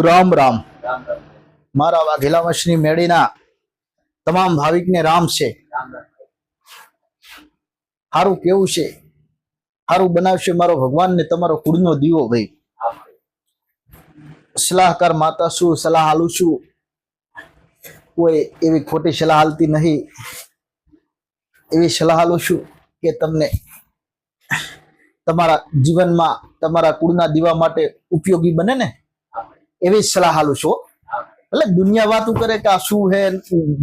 રામ રામ. મારા વાઘેલા વંશની મેળીના તમામ ભાવિકને રામ છે. સારું કેવું છે? સારું બનાવશે મારો ભગવાન ને તમારો કુળનો દીવો ભાઈ. સલાહકાર માતા શું, સલાહ આલું છું? કોઈ એવી ખોટી સલાહ હાલતી નહીં. એવી સલાહ આલું છું કે તમને તમારા જીવનમાં, તમારા કુળના દીવા માટે ઉપયોગી બને ને? એવી સલાહ આલું છું. એટલે દુનિયા વાતું કરે કે આ શું હે?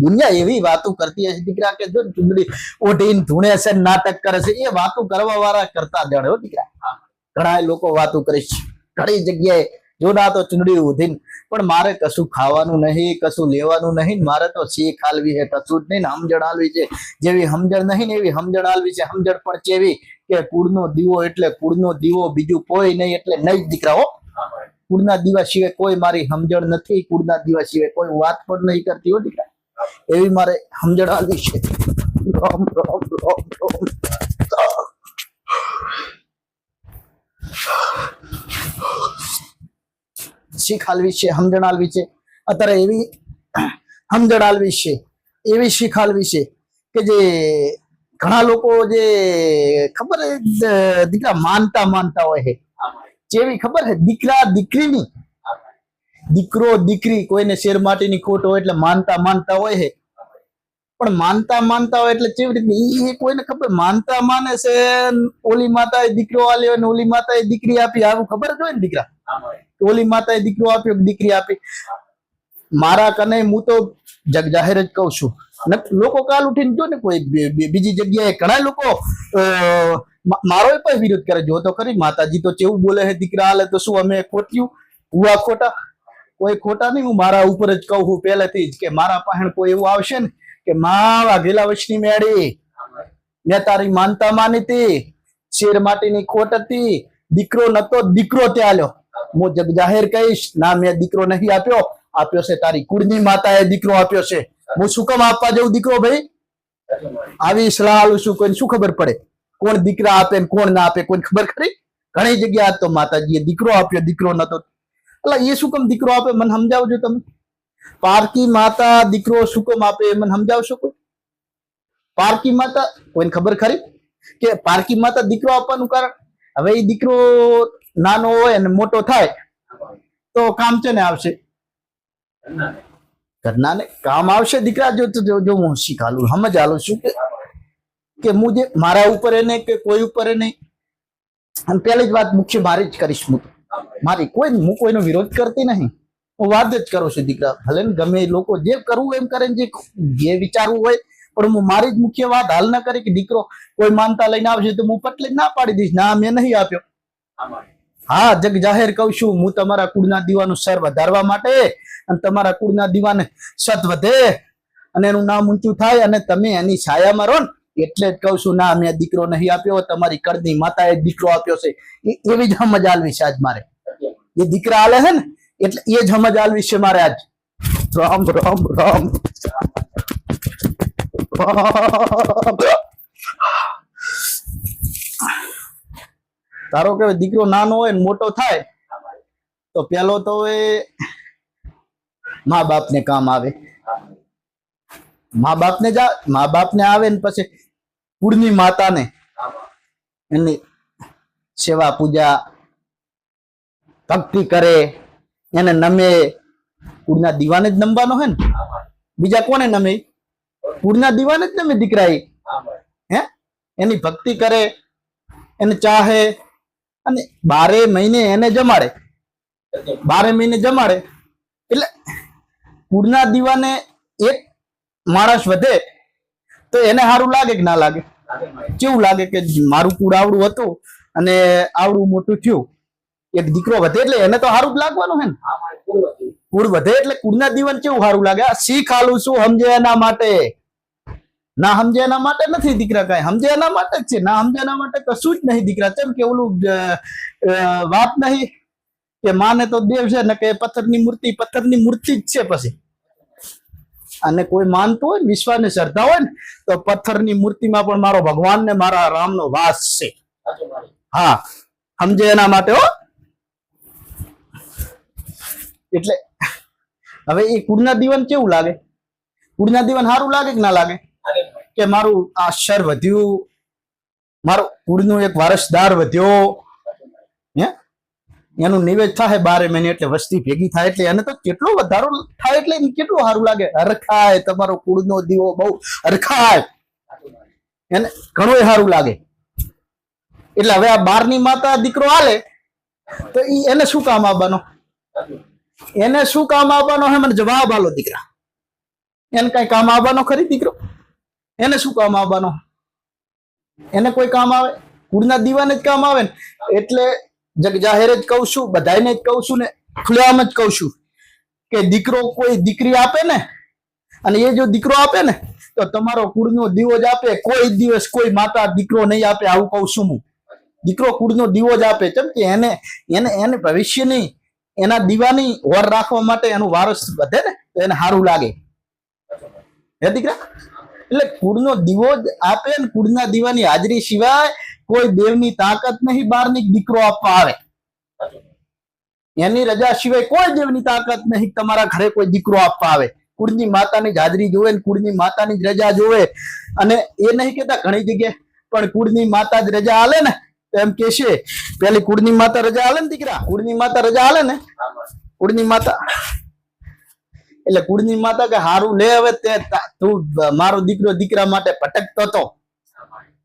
દુનિયા એવી વાતો કરતી હશે દીકરા કે જો ચૂંદડી ઓઢીને ધૂણે છે નાટક કરે છે એ વાતો કરવા વાળા કરતા જણે હો દીકરા. ઘણા લોકો વાતો કરે છે. ઘણી જગ્યાએ જો ના તો ચૂંદડી ઉધીને પણ મારે કશું ખાવાનું નહીં કશું લેવાનું નહીં મારે તો શીખ હાલવી છે કશું જ નહીં ને સમજણ હાલવી છે. જેવી સમજણ નહીં ને એવી સમજણ હાલવી છે. સમજણ પણ કેવી કે કુળનો દીવો એટલે કુળનો દીવો બીજું કોઈ નહીં એટલે નહીં જ દીકરા હો. કુળના દીવા સિવાય કોઈ મારી સમજણ નથી, કુળના દીવા સિવાય કોઈ વાત પણ નહીં કરતી હો દીકરા. એવી મારે સમજણ આવી છે. રામ શીખ હાલવી છે, સમજણ હાલવી છે. અત્યારે એવી સમજણ હાલવી છે, એવી શીખ હાલવી છે કે જે ઘણા લોકો જે ખબર દીકરા માનતા માનતા હોય છે. જેવી ખબર છે? દીકરા દીકરીની. દીકરો દીકરી કોઈને શેર માટેની ખોટ હોય એટલે માનતા માનતા હોય છે. પણ માનતા માનતા હોય એટલે કેવી રીતે? એ કોઈને ખબર? માનતા માને છે ઓલી માતાએ દીકરો આલ્યો ને ઓલી માતાએ દીકરી આપી. આવું ખબર જ હોય ને દીકરા? ઓલી માતાએ દીકરો આપ્યો દીકરી આપી. મારા કને હું તો જગ જાહેર જ કહું છું. લોકો કાલ ઉઠીને જો ને કોઈ બીજી જગ્યાએ ઘણા લોકો મારો પણ વિરોધ કરે. જો તો ખરી, માતાજી તો કેવું બોલે હે દીકરા હાલે તો શું અમે ખોટ્યું? હુઆ ખોટા? કોઈ ખોટા નહીં. હું મારા ઉપર જ કહું હું પહેલેથી જ કે મારા પાસે કોઈ એવું આવશે ને કે મા વાઘેલા વચની મેળી. મેં તારી માનતા માની હતી. શેર માટીની ખોટ હતી. દીકરો નતો, દીકરો ત્યાં લ્યો હું જગ જાહેર કહીશ, ના મેં દીકરો નહીં આપ્યો. આપ્યો છે તારી કુળની માતાએ દીકરો આપ્યો છે. હું શું કામ આપવા જવું દીકરો ભાઈ? આવી સલાહ આલું છું કોઈને શું ખબર પડે? કોણ દીકરા આપે ને કોણ ના આપે કોઈ ખબર ખરી? ઘણી જગ્યા તો માતાજીએ દીકરો આપ્યો, દીકરો નતો. એટલે એ શું કમ દીકરો આપે? મને સમજાવજો તમે. પારકી માતા દીકરો શું કમ આપે? મને સમજાવશો કોઈ? પારકી માતા, કોઈને ખબર ખરી? કે પારકી માતા દીકરો આપવાનું કારણ? હવે એ દીકરો નાનો હોય અને મોટો થાય, તો કામ છે ને આવશે? ઘરના ને કામ આવશે દીકરા જો જો- હું શીખાલું, સમજ આલું છું કે કે હું જે મારા ઉપર એને કે કોઈ ઉપર એ નહીં. અને પહેલી જ વાત મુખ્ય મારી જ કરીશ હું મારી કોઈ હું કોઈનો વિરોધ કરતી નહીં. હું વાત જ કરું છું દીકરા. ભલે ને ગમે લોકો જે કરવું એમ કરે જે જે વિચારવું હોય, પણ હું મારી જ મુખ્ય વાત હાલ ના કરી કે દીકરો કોઈ માનતા લઈને આવશે તો હું પટલે ના પાડી દઈશ. ના, મેં નહીં આપ્યો. હા, જગ જાહેર કહું છું, હું તમારા કુળના દીવાનું સર વધારવા માટે અને તમારા કુળના દીવાને સત વધે અને એનું નામ ઊંચું થાય અને તમે એની છાયામાં રહો ને એટલે જ કહું છું, ના, મેં દીકરો નહીં આપ્યો, તમારી કળની માતાએ દીકરો આપ્યો છે. એ- એવી જ સમજ આલવી છે આજ મારે. એ દીકરા આલે છે ને, એટલે એ જ સમજ આલવી છે મારે આજ. રામ રામ રામ. રામ તારો કે દીકરો નાનો હોય ને મોટો થાય, તો પેલો તો એ મા બાપને કામ આવે. મા બાપને જા મા બાપને આવે ને પછી કુળની માતાને એની સેવા પૂજા, ભક્તિ કરે, એને નમે. કુળના દીવાને જ નમવાનો હે ને? બીજા કોને નમે? કુળના દીવાને જ નમે દીકરા હે? એની ભક્તિ કરે, એને ચાહે અને બારે મહિને એને જમાડે. બારે મહિને જમાડે. એટલે કુળના દીવાને એક માણસ વધે તો એને સારું લાગે કે ના લાગે? કેવું લાગે કે મારું કુળ આવડું હતું અને આવડું મોટું થયું? એક દીકરો વધે એટલે એને તો સારું જ લાગવાનું હે ને? કુળ વધે એટલે કુળના જીવન કેવું સારું લાગે? આ શીખ આલું શું સમજે એના માટે. ના સમજે એના માટે નથી દીકરા કઈ. સમજે એના માટે જ છે. ના સમજે એના માટે કશું જ નહીં દીકરા. કેમ કે ઓલું વાત નહીં કે માને તો દેવ છે ને કે પથ્થરની મૂર્તિ પથ્થરની મૂર્તિ જ છે પછી. અને કોઈ માનતું હોય ને વિશ્વાસને શ્રદ્ધા હોય ને તો પથ્થરની મૂર્તિમાં પણ મારો ભગવાન ને મારા રામનો વાસ છે. હા સમજે એના માટે હો. એટલે હવે એ કુળના દીવન કેવું લાગે? કુળના દીવન સારું લાગે કે ના લાગે? કે મારું આ શર વધ્યું મારો કુળનું એક વારસદાર વધ્યો એનું નિવેદ થાય બારે મહિને એટલે વસ્તી ભેગી થાય એટલે એને તો કેટલો વધારો થાય એટલે કેટલું સારું લાગે? હરખાય, તમારો કુળનો દીવો બહુ હરખાય. એને ઘણું સારું લાગે. એટલે હવે આ બારની માતા દીકરો હાલે, તો ઈ એને શું કામ આવવાનો? એને શું કામ આવવાનો હે? મને જવાબ આલો દીકરા. એને કઈ કામ આવવાનો ખરી દીકરો? એને શું કામ આવવાનો? એને કોઈ કામ આવે? કુળના દીવાને જ કામ આવે ને? એટલે જગ જાહેર જ કહું છું બધાને જ કહું છું ને ખુલ્લેઆમ જ કહું છું કે દીકરો કોઈ દીકરી આપે ને, અને એ જો દીકરો આપે ને, તો તમારો કુળનો દીવો જ આપે, કોઈ દિવસ કોઈ માતા દીકરો નહીં આપે, આવું કહું છું હું. દીકરો કુળનો દીવો જ આપે, કેમ કે એને એને એને ભવિષ્યની, એના દીવાની ઓર રાખવા માટે એનું વારસ વધે ને, તો એને સારું લાગે. હે દીકરા? એટલે કુળનો દીવો જ આપે ને, કુળના દીવાની હાજરી સિવાય કોઈ દેવની તાકાત નહીં બહારની દીકરો આપવા આવે. એની રજા સિવાય કોઈ દેવની તાકાત નહીં તમારા ઘરે કોઈ દીકરો આપવા આવે. કુળની માતાની જ હાજરી જોવે ને કુળની માતાની રજા જોવે. અને એ નહીં કેતા ઘણી જગ્યાએ, પણ કુળની માતા જ રજા આલે ને? એમ કે છે, પેલી કુળની માતા રજા આલે ને દીકરા? કુળની માતા રજા આલે ને? કુળની માતા, એટલે કુળની માતા કે હારું લે હવે તે તું મારો દીકરો દીકરા માટે ભટકતો હતો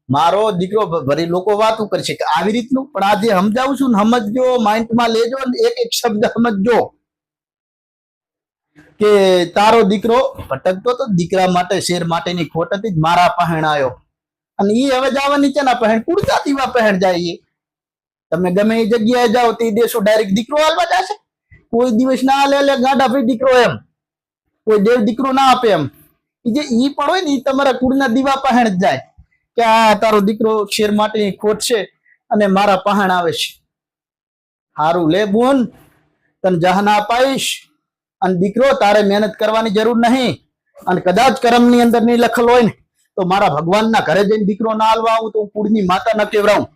મારો દીકરો ભરી લોકો વાતું કરશે કે આવી રીતનું. પણ આજે સમજાવું છું ને સમજજો માઇન્ડમાં લેજો એક એક શબ્દ સમજજો. કે તારો દીકરો ભટકતો તો દીકરા માટે, શેર માટેની ખોટ હતી મારા પહેણ આવ્યો અને એ હવે જવાની છે ના પહેણ કુડતા દીવા પહેણ જાય તમે ગમે એ જગ્યાએ જાઓ, તે દેશો ડાયરેક્ટ દીકરો હાલવા જશે. કોઈ દિવસ ના લે લે ગાંડા ભાઈ દીકરો એમ. કોઈ દેવ દીકરો ના આપે એમ. જે ઈ પણ હોય ને એ તમારા કુળના દીવા પહેણ જ જાય. કે આ તારો દીકરો શેર માટેની ખોટ છે અને મારા પહાણ આવે છે. હારું લે બોન, તને જહાના અપાઈશ અને દીકરો તારે મહેનત કરવાની જરૂર નહીં અને કદાચ કરમની અંદર નહીં લખેલ હોય ને, તો મારા ભગવાનના ઘરે જઈને દીકરો ના હાલવા આવું તો હું કુળની માતા ન કેવરાવું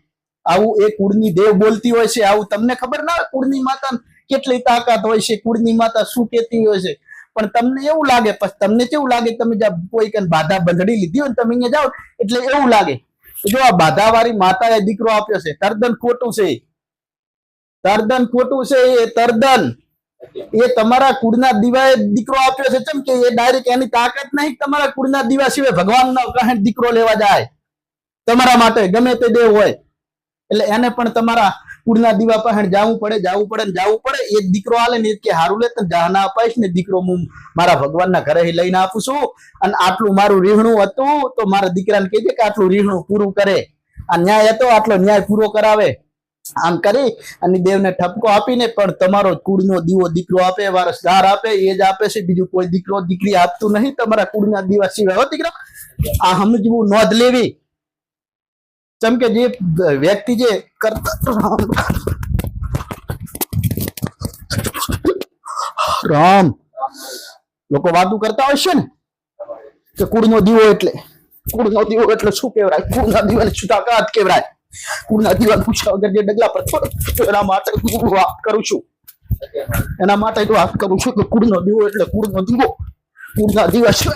આવું એ કુળની દેવ બોલતી હોય છે, આવું તમને ખબર ના કુળની માતા કેટલી તાકાત હોય છે, કુળની માતા શું કહેતી હોય છે? પણ તમને એવું લાગે, પછી તમને કેવું લાગે તમે જ્યાં બાધા બંધડી લીધી હોય તમે અહીંયા જાઓ, એટલે એવું લાગે. જો આ બાધા વાળી માતાએ દીકરો આપ્યો છે, તરદન ખોટું છે. તરદન ખોટું છે એ તરદન. એ તમારા કુળના દીવાએ દીકરો આપ્યો છે કેમ કે એ ડાયરેક્ટ એની તાકાત નહીં તમારા કુળના દીવા સિવાય ભગવાનનો કહે દીકરો લેવા જાય. તમારા માટે ગમે તે દેવ હોય. એટલે એને પણ તમારા કુળના દીવા પાસે જવું પડે જવું પડે ને જવું પડે. એક દીકરો આલે ને કે હારું લે, તને જાના અપાઈશ ને દીકરો હું મારા ભગવાનના ઘરે લઈને આપું છું. અને આટલું મારું રીહણું હતું તો મારા દીકરાને કહેજે કે આટલું રીહણું પૂરું કરે. આ ન્યાય હતો, આટલો ન્યાય પૂરો કરાવે. આમ કરી અને દેવને ઠપકો આપીને પણ તમારો કુળનો દીવો દીકરો આપે, વારસદાર આપે, એ જ આપે છે. બીજું કોઈ દીકરો દીકરી આપતું નહીં, તમારા કુળના દીવા સિવાય. હો દીકરા, આ સમજવું નોંધ લેવી. જેમ કે જે વ્યક્તિ જે રામ. લોકો વાતો કરતા છે ને, કે કુળનો દીવો એટલે. કુળનો દીવો એટલે શું કહેવાય? કુળના દીવાને શું તાકાત કહેવાય. કુળના દીવા પૂછ્યા વગર જે ડગલા પર એના માટે વાત કરું છું. એના માટે વાત કરું છું કે કુળનો દીવો એટલે કુળનો દીવો. કુળના દીવા છે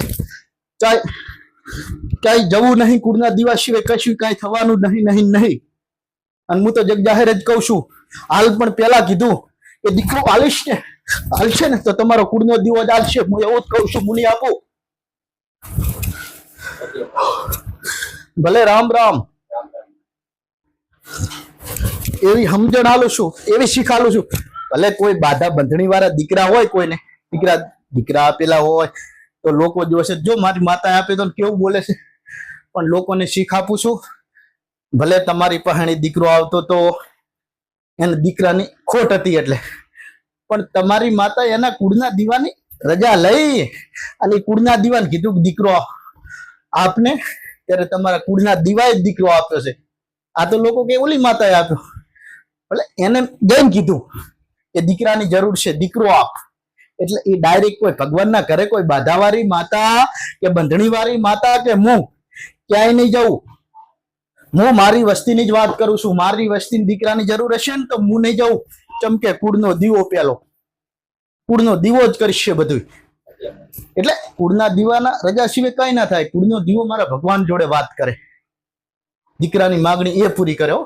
ચાહે ક્યાંય જવું નહીં, કુળના દીવા સિવાય કશું કાંઈ થવાનું નહીં નહીં નહીં. અને હું તો જગ જાહેર જ કહું છું, હાલ પણ પેલા કીધું કે દીકરો હાલીશ ને, હાલશે ને, તો તમારો કુળનો દીવો જ હાલશે. હું એવું જ કહું છું, મુનિ આપો. ભલે રામ રામ. એવી સમજણ આલું છું, એવી શીખાલું છું. ભલે કોઈ બાધા બંધણી વાળા દીકરા હોય કોઈને, દીકરા દીકરા આપેલા હોય તો લોકો જોશે જો મારી માતા આપે તો કેવું બોલે છે? પણ લોકોને શીખ આપું છું. ભલે તમારી પહાણી દીકરો આવતો તો એને દીકરાની ખોટ હતી એટલે. પણ તમારી માતા એના કુળના દીવાની રજા લઈ અને કુળના દીવાને કીધું દીકરો, આપને ત્યારે તમારા કુળના દીવાએ દીકરો આપ્યો છે. આ તો લોકો કે ઓલી માતાએ આપ્યો. એટલે એને જઈને કીધું કે દીકરાની જરૂર છે, દીકરો આપ. એટલે એ ડાયરેક્ટ કોઈ ભગવાનના ઘરે કોઈ બાધાવાળી માતા કે બંધણીવાળી માતા કે હું ક્યાંય નહીં જવું. હું મારી વસ્તીની જ વાત કરું છું. મારી વસ્તીની દીકરાની જરૂર હશે ને તો હું નહીં જવું. ચમકે કુળનો દીવો પેલો કુળનો દીવો જ કરશે બધું એટલે કુળના દીવાના રજા સિવાય કઈ ના થાય. કુળનો દીવો મારા ભગવાન જોડે વાત કરે. દીકરાની માગણી એ પૂરી કરે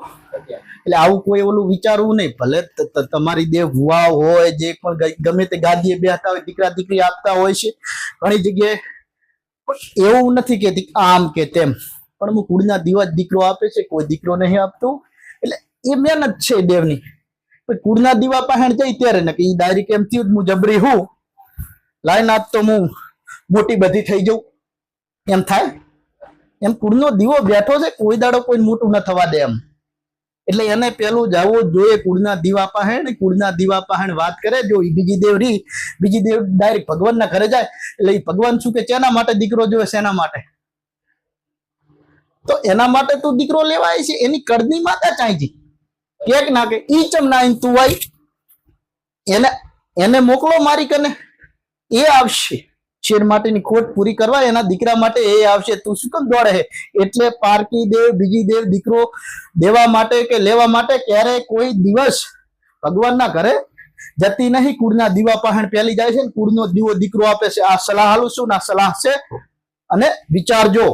એટલે આવું કોઈ ઓલું વિચારવું નહીં. ભલે તમારી દેવ ભુવા હોય, જે પણ ગમે તે ગાદીએ બેહતા હોય, દીકરા દીકરી આપતા હોય છે, ઘણી જગ્યાએ પણ એવું નથી કે આમ કે તેમ. પણ અમુક કુળના દીવા દીકરો આપે છે, કોઈ દીકરો નહીં આપતું. એટલે એ મહેનત છે દેવની. કુળના દીવા પાસે જઈ ત્યારે ને કે એ ડાયરી કેમ થયું હું જબરી હું. લાઈન આપતો હું, મોટી બધી થઈ જાઉં. એમ થાય. એમ કુળનો દીવો બેઠો છે, કોઈ દાડો કોઈ મોટું ન થવા દે એમ. એટલે એને પેલું જવું જોઈએ, કુળના દીવા ને કુળના દીવા પાસે વાત કરે, જો બીજી દેવ રી બીજી દેવ ડાયરેક્ટ ભગવાનના ઘરે જાય, એટલે એ ભગવાન શું કે, શેના માટે દીકરો જોવે, શેના માટે? તો એના માટે તું દીકરો લેવાય છે, એની કડની માતા ચાહીજી કેક ના કે, ઈ ચમ ના તું વાઈ એને એને મોકલો મારી કને, એ આવશે. શેર માટેની ખોટ પૂરી કરવા એના દીકરા માટે એ આવશે. તું શું કેમ દોડે એટલે પારકી દેવ, બીજી દેવ, દીકરો દેવા માટે કે લેવા માટે ક્યારે કોઈ દિવસ ભગવાનના ઘરે જતી નહીં. કુળના દીવા પાહણ પેલી જાય છે ને કુળનો દીવો દીકરો આપે છે. આ સલાહ આલું છું ના સલાહ છે. અને વિચારજો.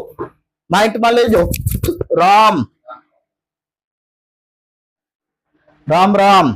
માઇન્ડમાં લેજો. રામ. રામ રામ.